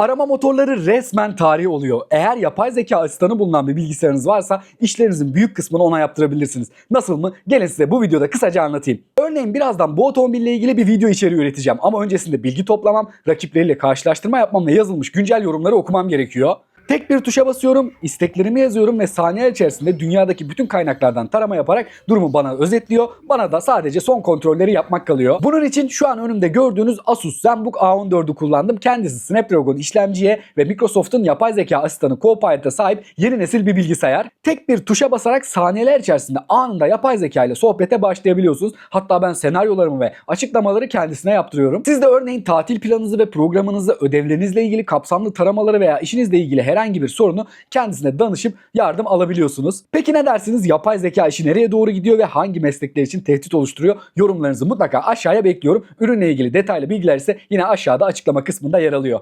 Arama motorları resmen tarihi oluyor. Eğer yapay zeka asistanı bulunan bir bilgisayarınız varsa işlerinizin büyük kısmını ona yaptırabilirsiniz. Nasıl mı? Gelin size bu videoda kısaca anlatayım. Örneğin birazdan bu otomobille ilgili bir video içeriği üreteceğim ama öncesinde bilgi toplamam, rakipleriyle karşılaştırma yapmam ve yazılmış güncel yorumları okumam gerekiyor. Tek bir tuşa basıyorum, isteklerimi yazıyorum ve saniyeler içerisinde dünyadaki bütün kaynaklardan tarama yaparak durumu bana özetliyor. Bana da sadece son kontrolleri yapmak kalıyor. Bunun için şu an önümde gördüğünüz Asus ZenBook A14'ü kullandım. Kendisi Snapdragon işlemciye ve Microsoft'un yapay zeka asistanı Copilot'a sahip yeni nesil bir bilgisayar. Tek bir tuşa basarak saniyeler içerisinde anında yapay zeka ile sohbete başlayabiliyorsunuz. Hatta ben senaryolarımı ve açıklamaları kendisine yaptırıyorum. Siz de örneğin tatil planınızı ve programınızı, ödevlerinizle ilgili kapsamlı taramaları veya işinizle ilgili herhangi bir sorunu kendisine danışıp yardım alabiliyorsunuz. Peki ne dersiniz? Yapay zeka işi nereye doğru gidiyor ve hangi meslekler için tehdit oluşturuyor? Yorumlarınızı mutlaka aşağıya bekliyorum. Ürünle ilgili detaylı bilgiler ise yine aşağıda açıklama kısmında yer alıyor.